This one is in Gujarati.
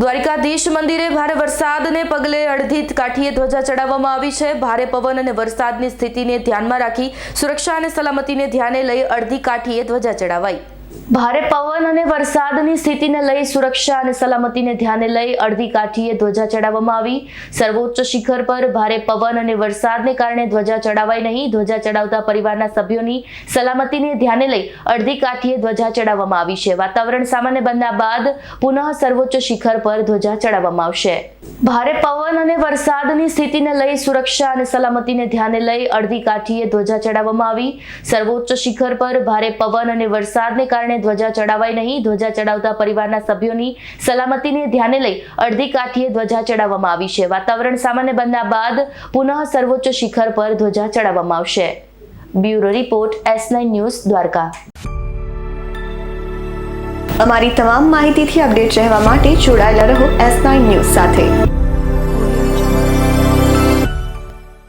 દ્વારિકાધીશ મંદિરે ભારે વરસાદને પગલે અડધી કાઠીએ ધ્વજા ચડાવવામાં આવી છે. ભારે પવન અને વરસાદની સ્થિતિને ધ્યાનમાં રાખી સુરક્ષા અને સલામતીને ધ્યાને લઈ અડધી કાઠીએ ધ્વજા ચડાવાઈ. ભારે પવન અને વરસાદની સ્થિતિને લઈ સુરક્ષા અને સલામતીને ધ્યાને લઈ અડધી કાઠીએ ધ્વજા ચડાવવામાં આવી. સર્વોચ્ચ શિખર પર ભારે પવન અને વરસાદને કારણે ધ્વજા ચડાવાય નહીં. ધ્વજા ચડાવતા પરિવારના સભ્યોની સલામતીને ધ્યાને લઈ અડધી કાઠીએ ધ્વજા ચડાવવામાં આવી છે. વાતાવરણ સામાન્ય બન્યા બાદ પુનઃ સર્વોચ્ચ શિખર પર ધ્વજા ચડાવવામાં આવશે. ભારે પવન અને વરસાદની સ્થિતિને લઈ સુરક્ષા અને સલામતીને ધ્યાને લઈ અડધી કાઠીએ ધ્વજા ચડાવવામાં આવી. સર્વોચ્ચ શિખર પર ભારે પવન અને વરસાદને કારણે ધ્વજા ચડાવાય નહીં. ધ્વજા ચડાવતા પરિવારના સભ્યોની સલામતીને ધ્યાને લઈ અડધી કાઠીએ ધ્વજા ચડાવવામાં આવી છે. વાતાવરણ સામાન્ય બન્યા બાદ પુનઃ સર્વોચ્ચ શિખર પર ધ્વજા ચડાવવામાં આવશે. Bureau report, S nine news, Dwarka. અમારી તમામ માહિતીથી અપડેટ રહેવા માટે જોડાયેલા રહો એસ નાઇન ન્યૂઝ સાથે.